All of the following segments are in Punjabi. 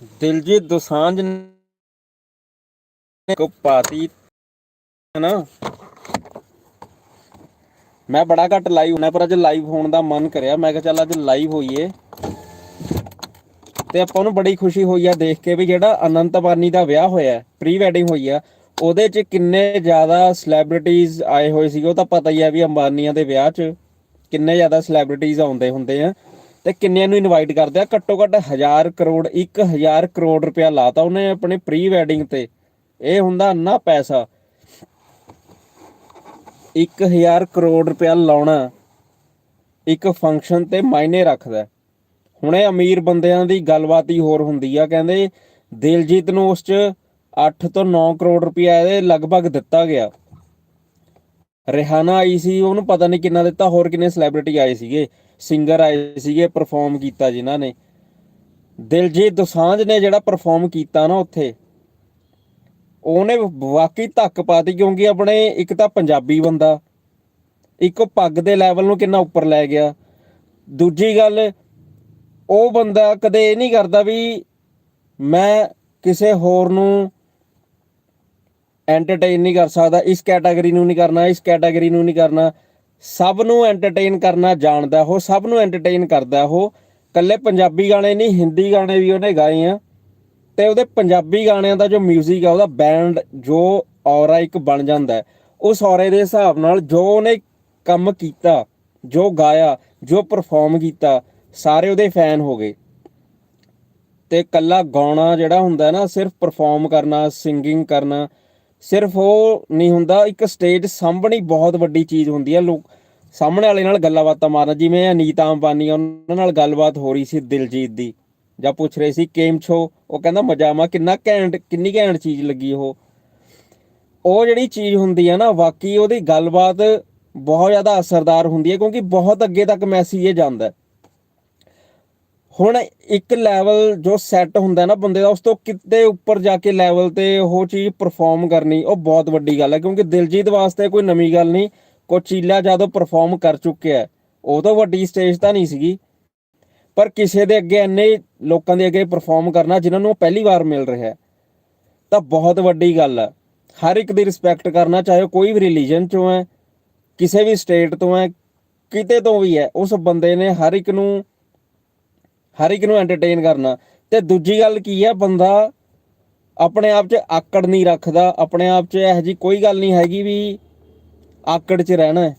ਦਿਲਜੀਤ ਦੋਸਾਂਝ ਨੇ ਕੋ ਪਾਤੀ ਨਾ। ਮੈਂ ਬੜਾ ਘੱਟ ਲਾਈਵ ਹੋਣਾ ਪਰ ਅੱਜ ਲਾਈਵ ਹੋਣ ਦਾ ਮਨ ਕਰਿਆ। ਮੈਂ ਕਿਹਾ ਚੱਲ ਅੱਜ ਲਾਈਵ ਹੋਈਏ। ਤੇ ਆਪਾਂ ਨੂੰ ਬੜੀ ਖੁਸ਼ੀ ਹੋਈ ਆ ਦੇਖ ਕੇ ਵੀ ਜਿਹੜਾ ਅਨੰਤ ਬਾਨੀ ਦਾ ਵਿਆਹ ਹੋਇਆ ਪ੍ਰੀ ਵੈਡਿੰਗ ਹੋਈ ਆ, ਉਹਦੇ 'ਚ ਕਿੰਨੇ ਜ਼ਿਆਦਾ ਸੈਲੀਬ੍ਰਿਟੀਜ਼ ਆਏ ਹੋਏ ਸੀਗੇ। ਉਹ ਤਾਂ ਪਤਾ ਹੀ ਆ ਵੀ ਅੰਬਾਨੀਆਂ ਦੇ ਵਿਆਹ 'ਚ ਕਿੰਨੇ ਜ਼ਿਆਦਾ ਸੈਲੀਬ੍ਰਿਟੀਜ਼ ਆਉਂਦੇ ਹੁੰਦੇ ਆ। ਤੇ ਕਿੰਨਿਆਂ ਨੂੰ ਇਨਵਾਈਟ ਕਰਦੇ ਆ? ਘੱਟੋ ਘੱਟ 1000 ਕਰੋੜ 1000 ਕਰੋੜ ਰੁਪਇਆ ਲਾਤਾ ਉਹਨੇ ਆਪਣੇ ਪ੍ਰੀ ਵੈਡਿੰਗ ਤੇ। ਇਹ ਹੁੰਦਾ ਨਾ ਪੈਸਾ। 1000 ਕਰੋੜ ਰੁਪਇਆ ਲਾਉਣਾ, ਇੱਕ ਫੰਕਸ਼ਨ ਤੇ ਮਾਇਨੇ ਰੱਖਦਾ। ਹੈ। ਹੁਣੇ ਅਮੀਰ ਬੰਦਿਆਂ ਦੀ ਗੱਲਬਾਤ ਹੀ ਹੋਰ ਹੁੰਦੀ ਆ, ਕਹਿੰਦੇ ਦਿਲਜੀਤ ਨੂੰ ਉਸ ਚ 8 ਤੋਂ 9 ਕਰੋੜ ਰੁਪਇਆ ਇਹਦੇ ਲਗਭਗ ਦਿੱਤਾ ਗਿਆ। ਰਿਹਾਨਾ ਆਈ ਸੀ, ਉਹਨੂੰ ਪਤਾ ਨਹੀਂ ਕਿੰਨਾ ਦਿੱਤਾ, ਹੋਰ ਕਿੰਨੇ ਸੈਲੀਬ੍ਰਿਟੀ ਆਏ ਸੀਗੇ। ਸਿੰਗਰ ਆਏ ਸੀਗੇ ਪਰਫਾਰਮ ਕੀਤਾ ਜਿਨ੍ਹਾਂ ਨੇ। ਦਿਲਜੀਤ ਦੋਸਾਂਝ ਨੇ ਜਿਹੜਾ ਪਰਫਾਰਮ ਕੀਤਾ ਨਾ ਉੱਥੇ, ਉਹਨੇ ਵਾਕਈ ਧੱਕ ਪਾਤੀ ਕਿਉਂਕਿ ਆਪਣੇ ਇੱਕ ਤਾਂ ਪੰਜਾਬੀ ਬੰਦਾ, ਇੱਕ ਪੱਗ ਦੇ ਲੈਵਲ ਨੂੰ ਕਿੰਨਾ ਉੱਪਰ ਲੈ ਗਿਆ। ਦੂਜੀ ਗੱਲ, ਉਹ ਬੰਦਾ ਕਦੇ ਇਹ ਨਹੀਂ ਕਰਦਾ ਵੀ ਮੈਂ ਕਿਸੇ ਹੋਰ ਨੂੰ ਐਂਟਰਟੇਨ ਨਹੀਂ ਕਰ ਸਕਦਾ, ਇਸ ਕੈਟਾਗਰੀ ਨੂੰ ਨਹੀਂ ਕਰਨਾ, ਇਸ ਕੈਟਾਗਰੀ ਨੂੰ ਨਹੀਂ ਕਰਨਾ। ਸਭ ਨੂੰ ਐਂਟਰਟੇਨ ਕਰਨਾ ਜਾਣਦਾ ਉਹ, ਸਭ ਨੂੰ ਐਂਟਰਟੇਨ ਕਰਦਾ ਉਹ। ਕੱਲੇ ਪੰਜਾਬੀ ਗਾਣੇ ਨਹੀਂ, ਹਿੰਦੀ ਗਾਣੇ ਵੀ ਉਹਨੇ ਗਾਏ ਆ। ਤੇ ਉਹਦੇ ਪੰਜਾਬੀ ਗਾਣਿਆਂ ਦਾ ਜੋ 뮤직 ਆ, ਉਹਦਾ ਬੈਂਡ ਜੋ ਔਰਾ ਇੱਕ ਬਣ ਜਾਂਦਾ ਉਸ ਔਰੇ ਦੇ ਹਿਸਾਬ ਨਾਲ ਜੋ ਉਹਨੇ ਕੰਮ ਕੀਤਾ, ਜੋ ਗਾਇਆ, ਜੋ ਪਰਫਾਰਮ ਕੀਤਾ, ਸਾਰੇ ਉਹਦੇ ਫੈਨ ਹੋ ਗਏ। ਤੇ ਕੱਲਾ ਗਾਉਣਾ ਜਿਹੜਾ ਹੁੰਦਾ ਨਾ, ਸਿਰਫ ਪਰਫਾਰਮ ਕਰਨਾ ਸਿੰਗਿੰਗ ਕਰਨਾ ਸਿਰਫ ਉਹ ਨਹੀਂ ਹੁੰਦਾ, ਇੱਕ ਸਟੇਜ ਸਾਂਭਣੀ ਬਹੁਤ ਵੱਡੀ ਚੀਜ਼ ਹੁੰਦੀ ਹੈ ਲੋਕ ਸਾਹਮਣੇ ਵਾਲੇ ਨਾਲ ਗੱਲਾਂ ਬਾਤਾਂ ਮਾਰਨਾ, ਜਿਵੇਂ ਅਨੀਤਾ ਅੰਬਾਨੀ ਉਹਨਾਂ ਨਾਲ ਗੱਲਬਾਤ ਹੋ ਰਹੀ ਸੀ ਦਿਲਜੀਤ ਦੀ। ਜਾਂ ਪੁੱਛ ਰਹੇ ਸੀ, ਕੇਮ ਛੋ? ਉਹ ਕਹਿੰਦਾ ਮਜਾਮਾ ਕਿੰਨਾ ਘੈਂਟ, ਕਿੰਨੀ ਘੈਂਟ ਚੀਜ਼ ਲੱਗੀ ਉਹ। ਉਹ ਜਿਹੜੀ ਚੀਜ਼ ਹੁੰਦੀ ਹੈ ਨਾ, ਵਾਕਈ ਉਹਦੀ ਗੱਲਬਾਤ ਬਹੁਤ ਜ਼ਿਆਦਾ ਅਸਰਦਾਰ ਹੁੰਦੀ ਹੈ ਕਿਉਂਕਿ ਬਹੁਤ ਅੱਗੇ ਤੱਕ ਮੈਸੇਜ ਇਹ ਜਾਂਦਾ। ਹੈ ਹੁਣ ਇੱਕ ਲੈਵਲ ਜੋ ਸੈੱਟ ਹੁੰਦਾ ਨਾ ਬੰਦੇ ਦਾ, ਉਸ ਤੋਂ ਕਿਤੇ ਉੱਪਰ ਜਾ ਕੇ ਲੈਵਲ ਤੇ ਉਹ ਚੀਜ਼ ਪਰਫਾਰਮ ਕਰਨੀ, ਉਹ ਬਹੁਤ ਵੱਡੀ ਗੱਲ ਹੈ, ਕਿਉਂਕਿ ਦਿਲਜੀਤ ਵਾਸਤੇ ਕੋਈ ਨਵੀਂ ਗੱਲ ਨਹੀਂ, ਕੋਚੀਲਾ ਜਦੋਂ ਪਰਫਾਰਮ ਕਰ ਚੁੱਕਿਆ ਉਹ ਤੋਂ ਵੱਡੀ ਸਟੇਜ ਤਾਂ ਨਹੀਂ ਸੀਗੀ, ਪਰ ਕਿਸੇ ਦੇ ਅੱਗੇ ਇੰਨੇ ਲੋਕਾਂ ਦੇ ਅੱਗੇ ਪਰਫਾਰਮ ਕਰਨਾ, ਜਿਨ੍ਹਾਂ ਨੂੰ ਪਹਿਲੀ ਵਾਰ ਮਿਲ ਰਿਹਾ ਤਾਂ ਬਹੁਤ ਵੱਡੀ ਗੱਲ ਹੈ। ਹਰ ਇੱਕ ਦੀ ਰਿਸਪੈਕਟ ਕਰਨਾ, ਚਾਹੇ ਉਹ ਕੋਈ ਵੀ ਰਿਲੀਜਨ ਚੋਂ ਹੈ, ਕਿਸੇ ਵੀ ਸਟੇਟ ਤੋਂ ਹੈ, ਕਿਤੇ ਤੋਂ ਵੀ ਹੈ, ਉਸ ਬੰਦੇ ਨੇ ਹਰ ਇੱਕ ਨੂੰ ਹਰ ਇੱਕ ਨੂੰ ਐਂਟਰਟੇਨ ਕਰਨਾ। ਤੇ ਦੂਜੀ ਗੱਲ ਕੀ ਹੈ ਬੰਦਾ ਆਪਣੇ ਆਪ 'ਚ ਆਕੜ ਨਹੀਂ ਰੱਖਦਾ, ਆਪਣੇ ਆਪ 'ਚ ਇਹੋ ਜੀ ਕੋਈ ਗੱਲ ਨਹੀਂ ਹੈਗੀ ਵੀ ਆਕੜ 'ਚ ਰਹਿਣਾ ਹੈ।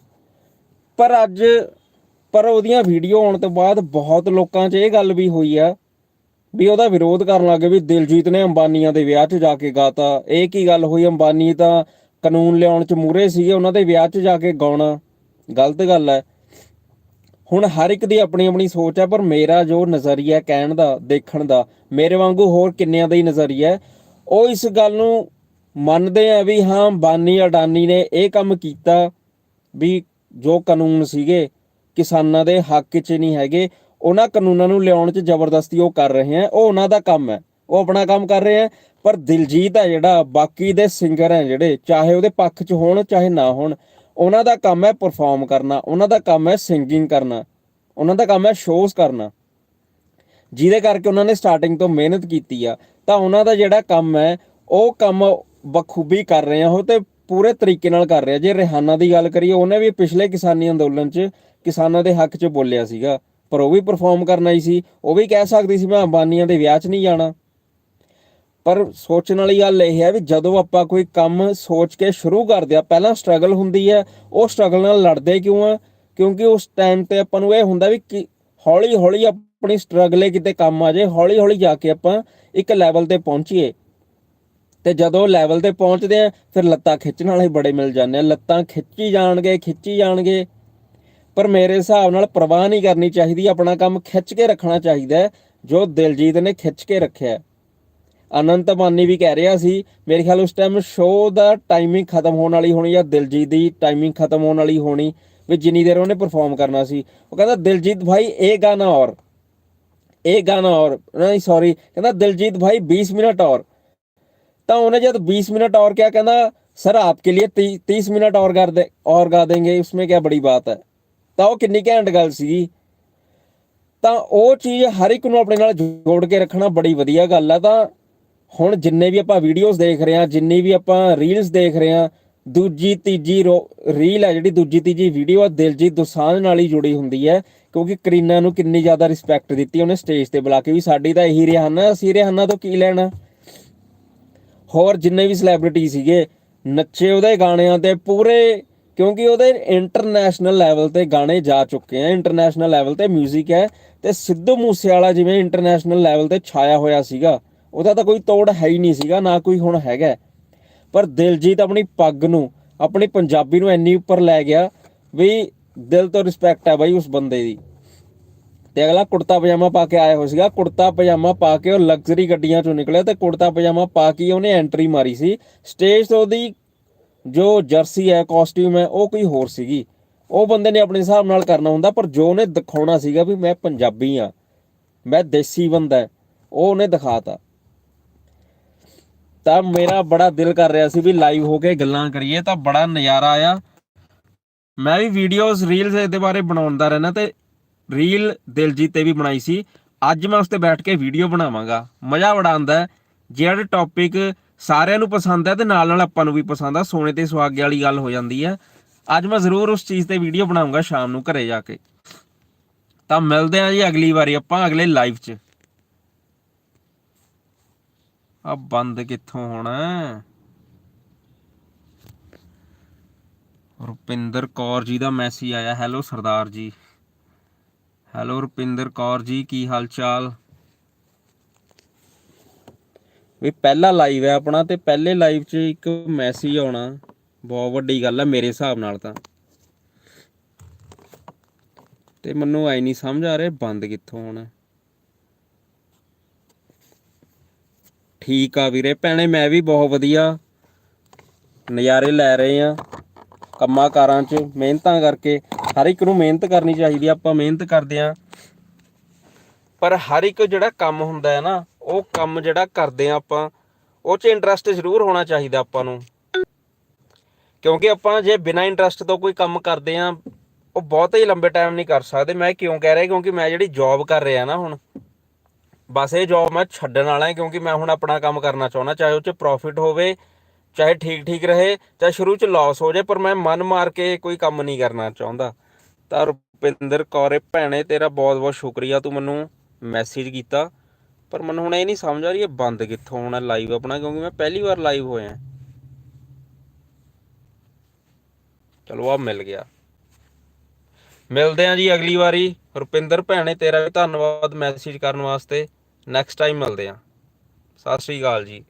ਪਰ ਅੱਜ, ਪਰ ਉਹਦੀਆਂ ਵੀਡੀਓ ਆਉਣ ਤੋਂ ਬਾਅਦ ਬਹੁਤ ਲੋਕਾਂ 'ਚ ਇਹ ਗੱਲ ਵੀ ਹੋਈ ਆ ਵੀ ਉਹਦਾ ਵਿਰੋਧ ਕਰਨ ਲੱਗੇ ਵੀ ਦਿਲਜੀਤ ਨੇ ਅੰਬਾਨੀਆਂ ਦੇ ਵਿਆਹ 'ਚ ਜਾ ਕੇ ਗਾਤਾ। ਇਹ ਕੀ ਗੱਲ ਹੋਈ? ਅੰਬਾਨੀ ਤਾਂ ਕਾਨੂੰਨ ਲਿਆਉਣ 'ਚ ਮੂਰੇ ਸੀਗੇ, ਉਹਨਾਂ ਦੇ ਵਿਆਹ 'ਚ ਜਾ ਕੇ ਗਾਉਣਾ। ਗਲਤ ਗੱਲ ਹੈ। ਹੁਣ ਹਰ ਇੱਕ ਦੀ ਆਪਣੀ ਆਪਣੀ ਸੋਚ ਹੈ, ਪਰ ਮੇਰਾ ਜੋ ਨਜ਼ਰੀਆ ਕਹਿਣ ਦਾ, ਦੇਖਣ ਦਾ, ਮੇਰੇ ਵਾਂਗੂ ਹੋਰ ਕਿੰਨਿਆਂ ਦਾ ਹੀ ਨਜ਼ਰੀਆ ਉਹ ਇਸ ਗੱਲ ਨੂੰ ਮੰਨਦੇ ਆ ਵੀ ਹਾਂ, ਬਾਨੀ ਅਡਾਨੀ ਨੇ ਇਹ ਕੰਮ ਕੀਤਾ ਵੀ ਜੋ ਕਾਨੂੰਨ ਸੀਗੇ, ਕਿਸਾਨਾਂ ਦੇ ਹੱਕ 'ਚ ਨਹੀਂ ਹੈਗੇ, ਉਹਨਾਂ ਕਾਨੂੰਨਾਂ ਨੂੰ ਲਿਆਉਣ 'ਚ ਜ਼ਬਰਦਸਤੀ ਉਹ ਕਰ ਰਹੇ ਆ, ਉਹ ਉਹਨਾਂ ਦਾ ਕੰਮ ਹੈ, ਉਹ ਆਪਣਾ ਕੰਮ ਕਰ ਰਹੇ ਆ, ਪਰ ਦਿਲਜੀਤ ਹੈ ਜਿਹੜਾ, ਬਾਕੀ ਦੇ ਸਿੰਗਰ ਹੈ ਜਿਹੜੇ, ਚਾਹੇ ਉਹਦੇ ਪੱਖ 'ਚ ਹੋਣ, ਚਾਹੇ ਨਾ ਹੋਣ ਉਹਨਾਂ ਦਾ ਕੰਮ ਹੈ ਪਰਫਾਰਮ ਕਰਨਾ, ਉਹਨਾਂ ਦਾ ਕੰਮ ਹੈ ਸਿੰਗਿੰਗ ਕਰਨਾ, ਉਹਨਾਂ ਦਾ ਕੰਮ ਹੈ ਸ਼ੋਜ਼ ਕਰਨਾ। ਜਿਹਦੇ ਕਰਕੇ ਉਹਨਾਂ ਨੇ ਸਟਾਰਟਿੰਗ ਤੋਂ ਮਿਹਨਤ ਕੀਤੀ ਆ, ਤਾਂ ਉਹਨਾਂ ਦਾ ਜਿਹੜਾ ਕੰਮ ਹੈ, ਉਹ ਕੰਮ ਬਖੂਬੀ ਕਰ ਰਹੇ ਆ, ਉਹ ਤੇ ਪੂਰੇ ਤਰੀਕੇ ਨਾਲ ਕਰ ਰਿਹਾ ਜੇ ਰਿਹਾਨਾ ਦੀ ਗੱਲ ਕਰੀਏ, ਉਹਨੇ ਵੀ ਪਿਛਲੇ ਕਿਸਾਨੀ ਅੰਦੋਲਨ 'ਚ ਕਿਸਾਨਾਂ ਦੇ ਹੱਕ 'ਚ ਬੋਲਿਆ ਸੀਗਾ, ਪਰ ਉਹ ਵੀ ਪਰਫਾਰਮ ਕਰਨਾ ਹੀ ਸੀ, ਉਹ ਵੀ ਕਹਿ ਸਕਦੀ ਸੀ, ਮੈਂ ਅੰਬਾਨੀਆਂ ਦੇ ਵਿਆਹ 'ਚ ਨਹੀਂ ਜਾਣਾ। ਪਰ ਸੋਚਣ ਵਾਲੀ ਗੱਲ ਇਹ ਹੈ ਵੀ ਜਦੋਂ ਆਪਾਂ ਕੋਈ ਕੰਮ ਸੋਚ ਕੇ ਸ਼ੁਰੂ ਕਰਦੇ ਆ ਪਹਿਲਾਂ ਸਟਰਗਲ ਹੁੰਦੀ ਹੈ, ਉਹ ਸਟਰਗਲ ਨਾਲ ਲੜਦੇ ਕਿਉਂ ਆ? ਕਿਉਂਕਿ ਉਸ ਟਾਈਮ ਤੇ ਆਪਾਂ ਨੂੰ ਇਹ ਹੁੰਦਾ ਵੀ ਕਿ ਹੌਲੀ ਹੌਲੀ ਆਪਣੀ ਸਟਰਗਲੇ ਕਿਤੇ ਕੰਮ ਆ ਜਾਏ ਹੌਲੀ ਹੌਲੀ ਜਾ ਕੇ ਆਪਾਂ ਇੱਕ ਲੈਵਲ ਤੇ ਪਹੁੰਚੀਏ। ਤੇ ਜਦੋਂ ਲੈਵਲ ਤੇ ਪਹੁੰਚਦੇ ਆ ਫਿਰ ਲੱਤਾਂ ਖਿੱਚਣ ਵਾਲੇ ਬੜੇ ਮਿਲ ਜਾਂਦੇ ਆ। ਲੱਤਾਂ ਖਿੱਚੀ ਜਾਣਗੇ ਖਿੱਚੀ ਜਾਣਗੇ। ਪਰ ਮੇਰੇ ਹਿਸਾਬ ਨਾਲ ਪਰਵਾਹ ਨਹੀਂ ਕਰਨੀ ਚਾਹੀਦੀ, ਆਪਣਾ ਕੰਮ ਖਿੱਚ ਕੇ ਰੱਖਣਾ ਚਾਹੀਦਾ ਜੋ ਦਿਲਜੀਤ ਨੇ ਖਿੱਚ ਕੇ ਰੱਖਿਆ ਅਨੰਤ ਮਾਨੀ ਵੀ ਕਹਿ ਰਿਹਾ ਸੀ, ਮੇਰੇ ਖਿਆਲ ਉਸ ਟਾਈਮ ਸ਼ੋਅ ਦਾ ਟਾਈਮਿੰਗ ਖਤਮ ਹੋਣ ਵਾਲੀ ਹੋਣੀ ਜਾਂ ਦਿਲਜੀਤ ਦੀ ਟਾਈਮਿੰਗ ਖਤਮ ਹੋਣ ਵਾਲੀ ਹੋਣੀ ਵੀ ਜਿੰਨੀ ਦੇਰ ਉਹਨੇ ਪਰਫਾਰਮ ਕਰਨਾ ਸੀ। ਉਹ ਕਹਿੰਦਾ, ਦਿਲਜੀਤ ਭਾਈ, ਇਹ ਗਾਣਾ ਔਰ। ਇਹ ਗਾਣਾ ਔਰ। ਨਹੀਂ ਸੌਰੀ ਕਹਿੰਦਾ, ਦਿਲਜੀਤ ਭਾਈ 20 ਮਿੰਟ ਔਰ। ਤਾਂ ਉਹਨੇ ਜਦ 20 ਮਿੰਟ ਔਰ ਕਿਹਾ, ਕਹਿੰਦਾ सर आपके लिए तीस ਮਿੰਟ ਔਰ ਕਰ ਦੇ, ਔਰ ਗਾ देंगे ਉਸਮੇ ਕਿਆ ਬੜੀ ਬਾਤ ਹੈ? ਤਾਂ ਉਹ ਕਿੰਨੀ ਘੈਂਟ ਗੱਲ ਸੀਗੀ। ਤਾਂ ਉਹ ਚੀਜ਼ ਹਰ ਇੱਕ ਨੂੰ ਆਪਣੇ ਨਾਲ ਜੋੜ ਕੇ ਰੱਖਣਾ ਬੜੀ ਵਧੀਆ ਗੱਲ ਆ। ਤਾਂ ਹੁਣ ਜਿੰਨੇ ਵੀ ਆਪਾਂ ਵੀਡੀਓਜ਼ ਦੇਖ ਰਹੇ ਹਾਂ, ਜਿੰਨੀ ਵੀ ਆਪਾਂ ਰੀਲਸ ਦੇਖ ਰਹੇ ਹਾਂ, ਦੂਜੀ, ਤੀਜੀ ਰੀਲ ਹੈ ਜਿਹੜੀ ਦੂਜੀ, ਤੀਜੀ ਵੀਡੀਓ ਆ, ਦਿਲਜੀਤ ਦੋਸਾਂਝ ਨਾਲ ਹੀ ਜੁੜੀ ਹੁੰਦੀ ਹੈ, ਕਿਉਂਕਿ ਕਰੀਨਾ ਨੂੰ ਕਿੰਨੀ ਜ਼ਿਆਦਾ ਰਿਸਪੈਕਟ ਦਿੱਤੀ ਉਹਨੇ ਸਟੇਜ ਤੇ ਬੁਲਾ ਕੇ ਵੀ ਸਾਡੀ ਤਾਂ ਇਹੀ ਰਿਹਾਨਾ, ਅਸੀਂ ਰਿਹਾਨਾ ਤੋਂ ਕੀ ਲੈਣਾ? ਹੋਰ ਜਿੰਨੇ ਵੀ ਸੈਲੀਬ੍ਰਿਟੀ ਸੀਗੇ, ਨੱਚੇ ਉਹਦੇ ਗਾਣਿਆਂ ਤੇ ਪੂਰੇ, ਕਿਉਂਕਿ ਉਹਦੇ ਇੰਟਰਨੈਸ਼ਨਲ ਲੈਵਲ ਤੇ ਗਾਣੇ ਜਾ ਚੁੱਕੇ ਆ ਇੰਟਰਨੈਸ਼ਨਲ ਲੈਵਲ ਤੇ 뮤직 ਹੈ, ਤੇ ਸਿੱਧੂ ਮੂਸੇਵਾਲਾ ਜਿਵੇਂ ਇੰਟਰਨੈਸ਼ਨਲ ਲੈਵਲ ਤੇ ਛਾਇਆ ਹੋਇਆ ਸੀਗਾ ਉਹਦਾ ਤਾਂ ਕੋਈ ਤੋੜ ਹੈ ਹੀ ਨਹੀਂ ਸੀਗਾ, ਨਾ ਕੋਈ ਹੁਣ ਹੈਗਾ ਪਰ ਦਿਲਜੀਤ ਆਪਣੀ ਪੱਗ ਨੂੰ, ਆਪਣੀ ਪੰਜਾਬੀ ਨੂੰ ਇੰਨੀ ਉੱਪਰ ਲੈ ਗਿਆ ਵੀ ਦਿਲ ਤੋਂ ਰਿਸਪੈਕਟ ਹੈ ਬਾਈ ਉਸ ਬੰਦੇ ਦੀ। ਤੇ ਅਗਲਾ ਕੁੜਤਾ ਪਜਾਮਾ ਪਾ ਕੇ ਆਇਆ ਹੋ ਸੀਗਾ, ਕੁੜਤਾ ਪਜਾਮਾ ਪਾ ਕੇ ਉਹ ਲਗਜ਼ਰੀ ਗੱਡੀਆਂ ਚੋਂ ਨਿਕਲਿਆ ਤੇ ਕੁੜਤਾ ਪਜਾਮਾ ਪਾ ਕੇ ਉਹਨੇ ਐਂਟਰੀ ਮਾਰੀ ਸੀ। ਸਟੇਜ ਤੋਂ ਉਹਦੀ ਜੋ ਜਰਸੀ ਹੈ ਕਾਸਟਿਊਮ ਹੈ, ਉਹ ਕੋਈ ਹੋਰ ਸੀਗੀ। ਉਹ ਬੰਦੇ ਨੇ ਆਪਣੇ ਹਿਸਾਬ ਨਾਲ ਕਰਨਾ ਹੁੰਦਾ, ਪਰ ਜੋ ਉਹਨੇ ਦਿਖਾਉਣਾ ਸੀਗਾ ਵੀ ਮੈਂ ਪੰਜਾਬੀ ਆ ਮੈਂ ਦੇਸੀ ਬੰਦਾ ਉਹ ਉਹਨੇ ਦਿਖਾਤਾ। ਤਾਂ ਮੇਰਾ ਬੜਾ ਦਿਲ ਕਰ ਰਿਹਾ ਸੀ ਵੀ ਲਾਈਵ ਹੋ ਕੇ ਗੱਲਾਂ ਕਰੀਏ, ਤਾਂ ਬੜਾ ਨਜ਼ਾਰਾ ਆਇਆ। ਮੈਂ ਵੀ ਵੀਡੀਓਜ਼ ਰੀਲਸ ਇਹਦੇ ਬਾਰੇ ਬਣਾਉਂਦਾ ਰਹਿਣਾ ਤੇ ਰੀਲ ਦਿਲਜੀਤ ਤੇ ਵੀ ਬਣਾਈ ਸੀ। ਅੱਜ ਮੈਂ ਉਸ ਤੇ ਬੈਠ ਕੇ ਵੀਡੀਓ ਬਣਾਵਾਂਗਾ। ਮਜ਼ਾ ਬੜਾ ਆਉਂਦਾ ਹੈ। ਜਿਹੜਾ ਟੌਪਿਕ ਸਾਰਿਆਂ ਨੂੰ ਪਸੰਦ ਹੈ ਤੇ ਨਾਲ ਨਾਲ ਆਪਾਂ ਨੂੰ ਵੀ ਪਸੰਦ ਆ, ਸੋਨੇ ਤੇ ਸੁਹਾਗੇ ਵਾਲੀ ਗੱਲ ਹੋ ਜਾਂਦੀ ਹੈ। ਅੱਜ ਮੈਂ ਜ਼ਰੂਰ ਉਸ ਚੀਜ਼ ਤੇ ਵੀਡੀਓ ਬਣਾਉਂਗਾ ਸ਼ਾਮ ਨੂੰ ਘਰੇ ਜਾ ਕੇ। ਤਾਂ ਮਿਲਦੇ ਆਂ ਜੀ ਅਗਲੀ ਵਾਰੀ ਆਪਾਂ ਅਗਲੇ ਲਾਈਵ 'ਚ। ਆ ਬੰਦ ਕਿੱਥੋਂ ਹੋਣਾ? ਰੁਪਿੰਦਰ ਕੌਰ ਜੀ ਦਾ ਮੈਸੇਜ ਆਇਆ। ਹੈਲੋ ਸਰਦਾਰ ਜੀ। ਹੈਲੋ ਰੁਪਿੰਦਰ ਕੌਰ ਜੀ, ਕੀ ਹਾਲ ਚਾਲ ਵੀ ਪਹਿਲਾ ਲਾਈਵ ਹੈ ਆਪਣਾ ਤੇ ਪਹਿਲੇ ਲਾਈਵ 'ਚ ਇੱਕ ਮੈਸੇਜ ਆਉਣਾ। ਬਹੁਤ ਵੱਡੀ ਗੱਲ ਹੈ ਮੇਰੇ ਹਿਸਾਬ ਨਾਲ ਤਾਂ। ਤੇ ਮੈਨੂੰ ਆਈ ਨਹੀਂ ਸਮਝ ਆ ਰਿਹਾ ਬੰਦ ਕਿੱਥੋਂ ਹੋਣਾ। ਠੀਕ ਆ ਵੀਰੇ। ਭੈਣੇ, ਮੈਂ ਵੀ ਬਹੁਤ ਵਧੀਆ ਨਜ਼ਾਰੇ ਲੈ ਰਹੇ ਆ ਕੰਮਾਂ ਕਾਰਾਂ 'ਚ, ਮਿਹਨਤਾਂ ਕਰਕੇ। ਹਰ ਇੱਕ ਨੂੰ ਮਿਹਨਤ ਕਰਨੀ ਚਾਹੀਦੀ ਆ, ਆਪਾਂ ਮਿਹਨਤ ਕਰਦੇ ਆ। ਪਰ ਹਰ ਇੱਕ ਜਿਹੜਾ ਕੰਮ ਹੁੰਦਾ ਹੈ ਨਾ, ਉਹ ਕੰਮ ਜਿਹੜਾ ਕਰਦੇ ਆ ਆਪਾਂ, ਉਹ 'ਚ ਇੰਟਰਸਟ ਜ਼ਰੂਰ ਹੋਣਾ ਚਾਹੀਦਾ ਆਪਾਂ ਨੂੰ। ਕਿਉਂਕਿ ਆਪਾਂ ਜੇ ਬਿਨਾਂ ਇੰਟਰਸਟ ਤੋਂ ਕੋਈ ਕੰਮ ਕਰਦੇ ਆ, ਉਹ ਬਹੁਤ ਹੀ ਲੰਬੇ ਟਾਈਮ ਨਹੀਂ ਕਰ ਸਕਦੇ। ਮੈਂ ਕਿਉਂ ਕਹਿ ਰਿਹਾ, ਕਿਉਂਕਿ ਮੈਂ ਜਿਹੜੀ ਜੌਬ ਕਰ ਰਿਹਾ ਨਾ ਹੁਣ ਬਸ ਇਹ ਜੌਬ ਮੈਂ ਛੱਡਣ ਵਾਲਾ ਹਾਂ, ਕਿਉਂਕਿ ਮੈਂ ਹੁਣ ਆਪਣਾ ਕੰਮ ਕਰਨਾ ਚਾਹੁੰਦਾ, ਚਾਹੇ ਉਹ 'ਚ ਪ੍ਰੋਫਿਟ ਹੋਵੇ, ਚਾਹੇ ਠੀਕ ਠੀਕ ਰਹੇ, ਚਾਹੇ ਸ਼ੁਰੂ 'ਚ ਲਾਸ ਹੋ ਜਾਏ, ਪਰ ਮੈਂ ਮਨ ਮਾਰ ਕੇ ਕੋਈ ਕੰਮ ਨਹੀਂ ਕਰਨਾ ਚਾਹੁੰਦਾ। ਤਾਂ ਰੁਪਿੰਦਰ ਕੌਰੇ ਭੈਣੇ, ਤੇਰਾ ਬਹੁਤ ਬਹੁਤ ਸ਼ੁਕਰੀਆ, ਤੂੰ ਮੈਨੂੰ ਮੈਸੇਜ ਕੀਤਾ। ਪਰ ਮੈਨੂੰ ਹੁਣ ਇਹ ਨਹੀਂ ਸਮਝ ਆ ਰਹੀ, ਇਹ ਬੰਦ ਕਿੱਥੋਂ ਹੋਣਾ ਲਾਈਵ ਆਪਣਾ, ਕਿਉਂਕਿ ਮੈਂ ਪਹਿਲੀ ਵਾਰ ਲਾਈਵ ਹੋਇਆ ਚਲੋ ਆ ਮਿਲ ਗਿਆ। ਮਿਲਦੇ ਆਂ ਜੀ ਅਗਲੀ ਵਾਰੀ। ਰੁਪਿੰਦਰ, ਭੈਣੇ, ਤੇਰਾ ਵੀ ਧੰਨਵਾਦ ਮੈਸੇਜ ਕਰਨ ਵਾਸਤੇ। ਨੈਕਸਟ ਟਾਈਮ ਮਿਲਦੇ ਆਂ ਸਤਿ ਸ੍ਰੀ ਅਕਾਲ ਜੀ।